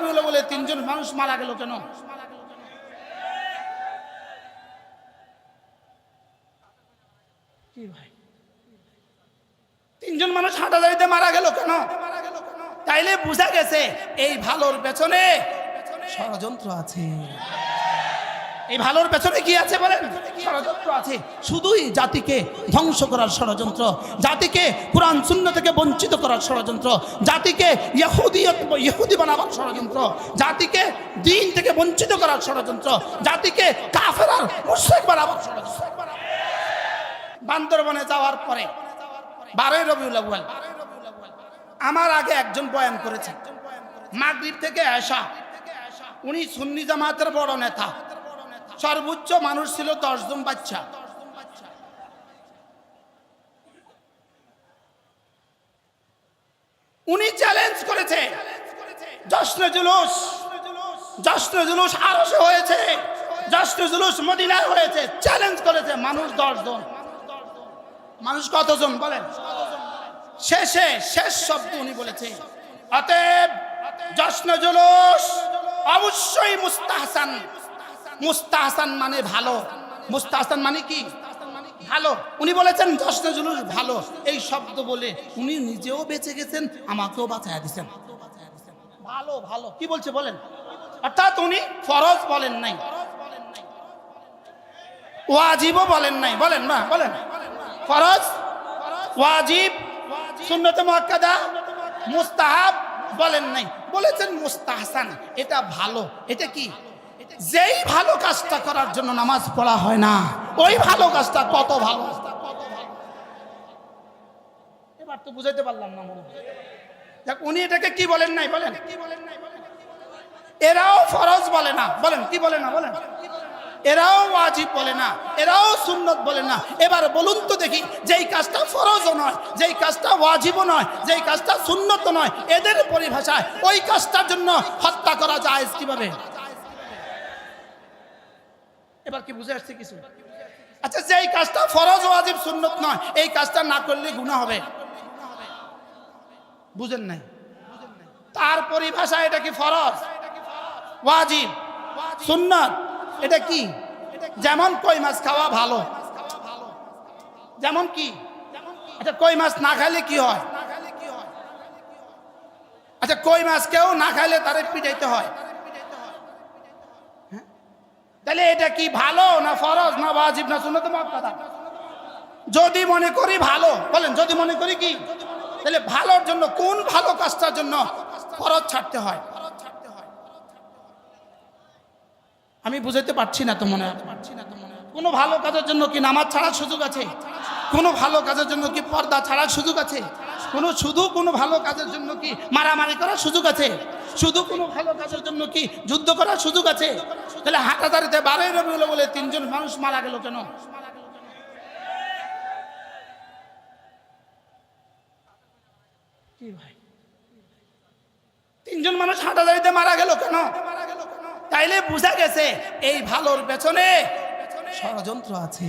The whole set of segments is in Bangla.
বলে তিনজন মানুষ মারা গেল কেন? কি ভাই? তিনজন মানুষ হাঁটাদারিতে মারা গেল কেন? তাইলে বোঝা গেছে এই ভালোর পেছনে ষড়যন্ত্র আছে। এই ভালোর পেছনে কি আছে বলেন? ষড়যন্ত্র আছে। শুধুই জাতিকে ধ্বংস করার ষড়যন্ত্র, জাতিকে কোরআন শূন্য থেকে বঞ্চিত করার ষড়যন্ত্র, জাতিকে ইহুদিয়ত, ইহুদি বানাবার ষড়যন্ত্র, জাতিকে দিন থেকে বঞ্চিত করার ষড়যন্ত্র, জাতিকে কাফেরার মুশরিক বানাবার ষড়যন্ত্র। বান্দরবনে যাওয়ার পরে, বারোই রবিউল আউয়াল, আমার আগে একজন বয়ান করেছেন। মাগরিব থেকে আসা উনি সুন্নি জামাতের বড় নেতা। সর্বোচ্চ মানুষ ছিল দশজন বাচ্চা। উনি চ্যালেঞ্জ করেছে। জশ্ন জুলুস জশ্ন জুলুস আরশে হয়েছে জশ্ন জুলুস মদিনায় হয়েছে চ্যালেঞ্জ করেছে মানুষ দশজন। মানুষ কতজন বলেন? শেষে, শেষ শব্দ উনি বলেছে। অতএব জশ্ন জুলুস অবশ্যই মুস্তাহসান। মুস্তাহসান মানে ভালো। মুস্তাহসান মানে কি? ভালো। উনি বলেছেন, জশ্ন জুলুস ভালো। এই শব্দ বলে উনি নিজেও বেঁচে গেছেন, আমাকেও বাঁচায় দিচ্ছেন ভালো ভালো। কি বলছে বলেন? অর্থাৎ উনি ফরজ বলেন নাই। ওয়াজিবও বলেন নাই। বলেন না, বলেন। ফরজ? ওয়াজিব? সুন্নতে মুআক্কাদা মুস্তাহাব? বলেন নাই। বলেছেন মুস্তাহসান। এটা ভালো। এটা কি? যেই ভালো কাজটা করার জন্য নামাজ পড়া হয় না, ওই ভালো কাজটা কত ভালো? এবার তো বুঝাইতে পারলাম না দেখ উনি এটাকে কি বলেন নাই, বলেন। এরাও ফরজ বলে না, বলেন, কি বলে না, বলেন। এরাও ওয়াজিব বলে না, এরাও সুন্নত বলে না। এবার বলুন তো দেখি, যেই কাজটা ফরজও নয়, যেই কাজটা ওয়াজিবও নয়, যেই কাজটা সুন্নত নয়, এদের পরিভাষায় ওই কাজটার জন্য হত্যা করা যায় কীভাবে? এবার কি বুঝে আসছে কিছু? আচ্ছা যেই কাজটা ফরজ ওয়াজিব সুন্নত নয়, এই কাজটা না করলে গুনাহ হবে। বুঝেন নাই? তার পরিভাষা এটা কি ফরজ? ওয়াজিব। সুন্নত। এটা কি? যেমন কই মাছ খাওয়া ভালো। যেমন কি? আচ্ছা কই মাছ না খাইলে কি হয়? আচ্ছা কই মাছ কেউ না খাইলে তারে পিটাইতে হ্যাঁ? তাহলে এটা কি ভালো না ফরজ, না ওয়াজিব, না সুন্নত কথা যদি মনে করি ভালো, বলেন, যদি মনে করি কি? তাহলে ভালোর জন্য কোন ভালো কাজটার জন্য ফরজ ছাড়তে হয়? আমি বুঝাইতে পারছি না তো মনে পারছি না তো হয়। কোনো ভালো কাজের জন্য কি নামাজ ছাড়ার সুযোগ আছে? কোনো ভালো কাজের জন্য কি পর্দা ছাড়ার সুযোগ আছে? কোনো শুধু কোনো ভালো কাজের জন্য কি মারামারি করার সুযোগ আছে? শুধু কোনো ভালো কাজের জন্য কি যুদ্ধ করার সুযোগ আছে? তাহলে হাঁটাদারিতে বারোই রবিউল বলে তিনজন মানুষ মারা গেল কেন? তিনজন মানুষ হাঁটাদারিতে মারা গেল কেন? তাইলে বোঝা গেছে এই ভালোর পেছনে ষড়যন্ত্র আছে।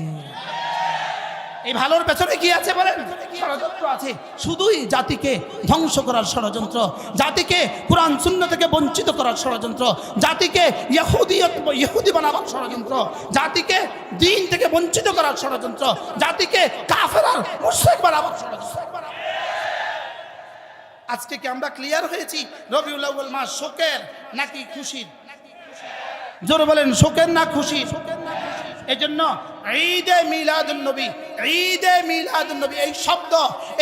এই ভালোর পেছনে কি আছে বলেন? ষড়যন্ত্র আছে। শুধুই জাতিকে ধ্বংস করার ষড়যন্ত্র, জাতিকে কোরআন শূন্য থেকে বঞ্চিত করার ষড়যন্ত্র, জাতিকে ইহুদিয়ত, ইহুদি বানাবার ষড়যন্ত্র, জাতিকে দিন থেকে বঞ্চিত করার ষড়যন্ত্র, জাতিকে কাফেরার মুশরিক বানাবার ষড়যন্ত্র। আজকে কি আমরা ক্লিয়ার হয়েছি? রবিউল আউ্বাল মাস শোকের নাকি খুশির? জোরে বলেন, শোকের না খুশি এই জন্য ঈদে মিলাদুন নবী, ঈদে মিলাদুন নবী, এই শব্দ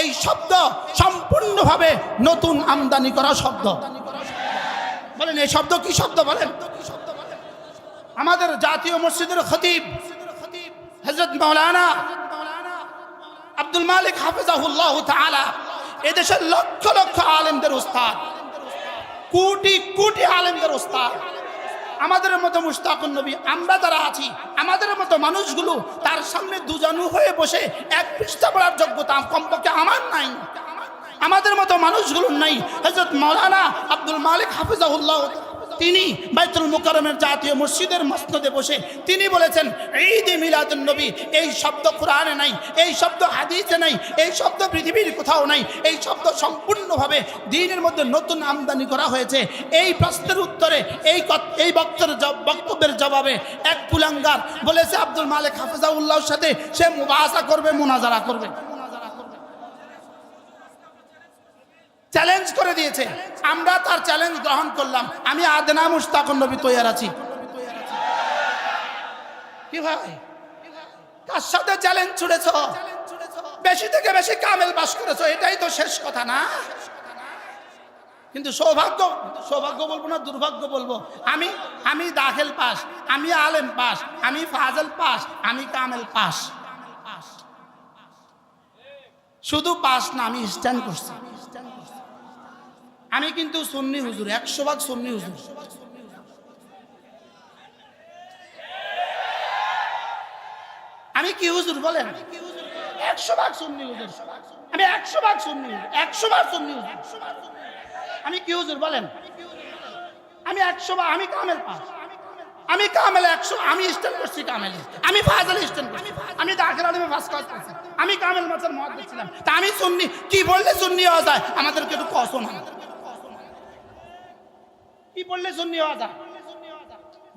এই শব্দ সম্পূর্ণভাবে নতুন আমদানি করা শব্দ। বলেন, এই শব্দ কি শব্দ বলেন? আমাদের জাতীয় মসজিদের খতিব হজরত মৌলানা আব্দুল মালিক হাফিজাহুল্লাহ তাআলা, এদেশের লক্ষ লক্ষ আলেমদের উস্তাদ কোটি কোটি আলেমদের উস্তাদ আমাদের মতো মুস্তাকুন নবী আমরা যারা আছি, আমাদের মতো মানুষগুলো তার সামনে দুজানু হয়ে বসে এক পৃষ্ঠা পড়ার যোগ্যতা কমপক্ষে আমার নাই। আমাদের মতো মানুষগুলো নাই। হজরত মৌলানা আব্দুল মালিক হাফিজাহুল্লাহ তিনি বাইতুল মুকাররমের জাতীয় মসজিদের মসনদে বসে তিনি বলেছেন, ঈদ মিলাদুন নবী, এই শব্দ কোরআনে নাই, এই শব্দ হাদিসে নাই, এই শব্দ পৃথিবীর কোথাও নাই, এই শব্দ সম্পূর্ণভাবে দিনের মধ্যে নতুন আমদানি করা হয়েছে। এই প্রশ্নের উত্তরে এই এই বক্তব্যের বক্তব্যের জবাবে এক কুলাঙ্গার বলেছে, আব্দুল মালিক হাফিজাউল্লাহর সাথে সে মুবাসা করবে, মোনাজারা করবে। চ্যালেঞ্জ করে দিয়েছে। আমরা তার চ্যালেঞ্জ গ্রহণ করলাম। আমি আদনা মুস্তাকুন নবী তৈয়ার আছি। কি ভাই? কার সাথে চ্যালেঞ্জ ছুড়েছ? বেশি থেকে বেশি কামেল বাস করেছ। এটাই তো শেষ কথা না? কিন্তু সৌভাগ্য সৌভাগ্য বলব না, দুর্ভাগ্য বলব। আমি আমি দাখিল পাস, আমি আলেম পাস, আমি ফাজল পাস, আমি কামেল পাস। শুধু পাস না, আমি স্ট্যান্ড করছি। আমি কিন্তু সুন্নি হুজুর, একশো ভাগ সুন্নি হুজুর। আমি কি হুজুর বলেন? একশো ভাগ সুন্নি হুজুর। আমি একশো ভাগ সুন্নি হুজুর, একশো ভাগ সুন্নি আমি কি হুজুর বলেন? আমি একশো ভাগ, আমি কামেল পাস আমি কামেল একশো, আমি স্ট্যান্ড করছি কামেল। আমি ফাজাল স্ট্যান্ড করছি। আমি দাখিল আলমে ফার্স্ট ক্লাস করছি। আমি কামেল মাছের মত ছিলাম। তা আমি শুননি কি বললে শুননি হওয়া যায়? আমাদেরকে একটু কষ্ট না। কি বললে শুননি হওয়া যায়?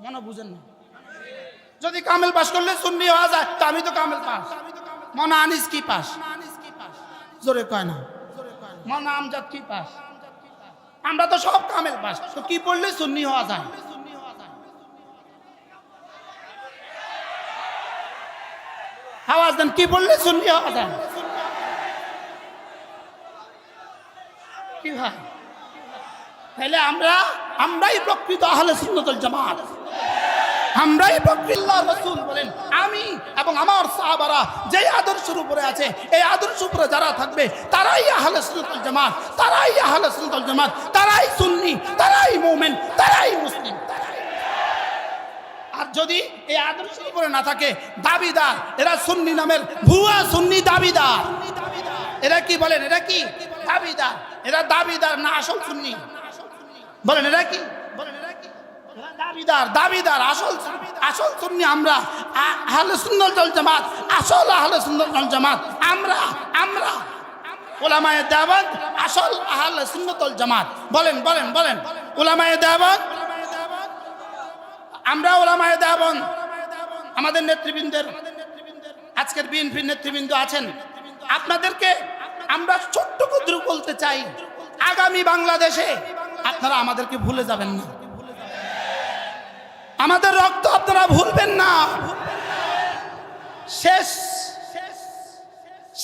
মনে বুঝেন না। যদি কামেল পাস করলে সুন্নি হওয়া যায়, তা আমি তো কামেল পাস। মনে আনিস কি পাস? জোরে কয় না। মনে আমজাদ কি পাস? আমরা তো সব কামেল পাস। তো কি পড়লে সুন্নি হওয়া যায়? আওয়াজ দেন, কি বললে সুন্নি হওয়া যায়? কি ভাই? তাহলে আমরা আমরাই প্রকৃত আহলে সুন্নতুল জামাত। আমরাই প্রকৃত রসুল বলেন, আমি এবং আমার সাহাবারা যে আদর্শের উপরে আছে, এই আদর্শ উপরে যারা থাকবে, তারাই আহলে সুন্নতুল জামাত, তারাই আহলে সুন্নতুল জামাত, তারাই সুন্নি, তারাই মুমিন, তারাই মুসলিম আর যদি এই আদর্শের উপরে না থাকে, দাবিদার, এরা সুন্নি নামের ভুয়া সুন্নি দাবিদার। এরা কি বলেন, এরা কি? দাবিদার। এরা দাবিদার, না আসল সুন্নি। বলেন, এরা কি? দাবিদার দাবিদার, আসল আসল আমরা জামাত, আসল জামাত, আমরা আমরা। ওলামায়ে দেওবন্দ আসল বলেন বলেন বলেন। আমাদের নেতৃবৃন্দের, আজকের বিএনপির নেতৃবৃন্দ আছেন। আপনাদেরকে আমরা ছোট্ট ক্ষুদ্র বলতে চাই, আগামী বাংলাদেশে আপনারা আমাদেরকে ভুলে যাবেন না। আমাদের রক্ত আপনারা ভুলবেন না। শেষ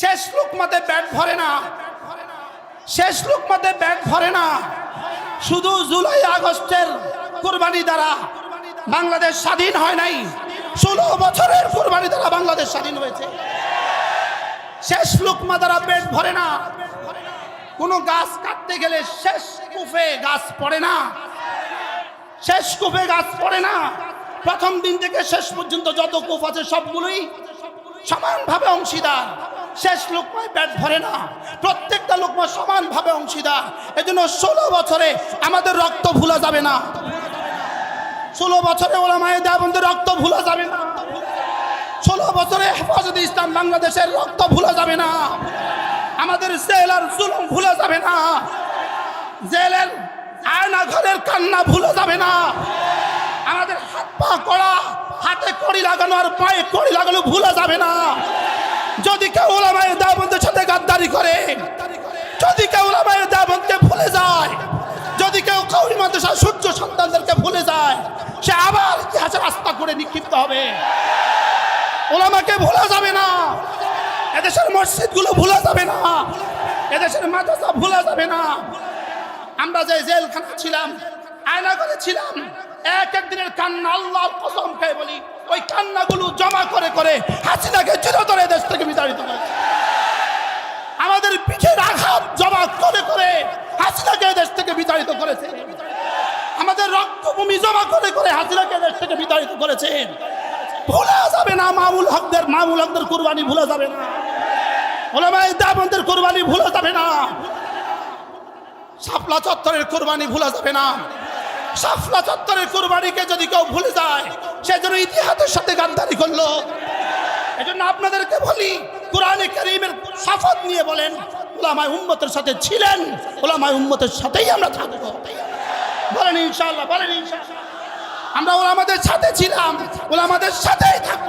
শেষ লোকমাতে ব্যাট ভরে না। শেষ লোকমাতে ব্যাট ভরে না। শুধু জুলাই আগস্টের কোরবানি দ্বারা বাংলাদেশ স্বাধীন হয় নাই। ষোলো বছরের কোরবানি দ্বারা বাংলাদেশ স্বাধীন হয়েছে। শেষ লোকমা দ্বারা পেট ভরে না। কোনো গাছ কাটতে গেলে শেষ কুফে গাছ পড়ে না। শেষ কুফে গাছ পড়ে না। প্রথম দিন থেকে শেষ পর্যন্ত যত কুফ আছে সবগুলোই সমানভাবে অংশীদার। শেষ লোকমায় পেট ভরে না। প্রত্যেকটা লোকমা সমানভাবে অংশীদার। এজন্য ষোলো বছরে আমাদের রক্ত ভুলা যাবে না। ষোলো বছরে ওরা ওলামায় দেবন্দের রক্ত ভুলা যাবে না। ষোলো বছরে হেফাজত ইসলাম বাংলাদেশের রক্ত ভুলা যাবে না। আমাদের জেল আর জুলুম ভুলে যাবে না। জেলের আয়না ঘরের কান্না ভুলা যাবে না। আমাদের হাত পা করা হাতে কড়ি লাগানো আর পায়ে কড়ি লাগানো ভুলা যাবে না। যদি কেউ ওলামায় দেবন্দের সাথে গাদ্দারি করে, যদি কেউ ওলামায় দেবন্দকে ভুলে যায়, যদি কেউ কৌরি মাদ্রাসা সূর্য সন্তানদেরকে ভুলে যায়, সে আবার ইতিহাসের রাস্তা করে নিক্ষিপ্ত হবে। ওলামাকে ভোলা যাবে না। এদেশের মসজিদগুলো ভোলা যাবে না। এদেশের মাদ্রাসা ভোলা যাবে না। আমরা যে জেলখানা ছিলাম আয়না করে ছিলাম, এক একদিনের কান্না আল্লাহর কসম খেয়ে বলি, ওই কান্নাগুলো জমা করে করে হাসিনাকে চিরতরে দেশ থেকে বিতাড়িত করে। আমাদের পিঠের আঘাত জমা করে করে হাসিনাকে দেশ থেকে বিতাড়িত করেছে। আমাদের রক্তভূমি জমা করে করে হাসিনাকে দেশ থেকে বিতাড়িত করেছে। ভোলা যাবে না মামুল হকদের মামুল হকদের কুরবানি ভুলা যাবে না। ওলামায়ে দেবন্দের কুরবানি ভুলা যাবে না। শাপলা চত্বরের কুরবানি ভুলা যাবে না। সাফলা চত্বরের কুরবানিকে যদি কেউ ভুলে যায়, সে যেন ইতিহাসের সাথে গাদ্দারি করল। এজন্য আপনাদেরকে বলি, কোরআনে করিমের শপথ নিয়ে বলেন, ওলামায় উম্মতের সাথে ছিলেন, ওলামায় উম্মতের সাথেই আমরা থাকব। বলেন ইনশাআল্লাহ বলেন ইনশাআল্লাহ। আমরা ওলামাদের সাথে ছিলাম, ওলামাদের সাথেই থাকব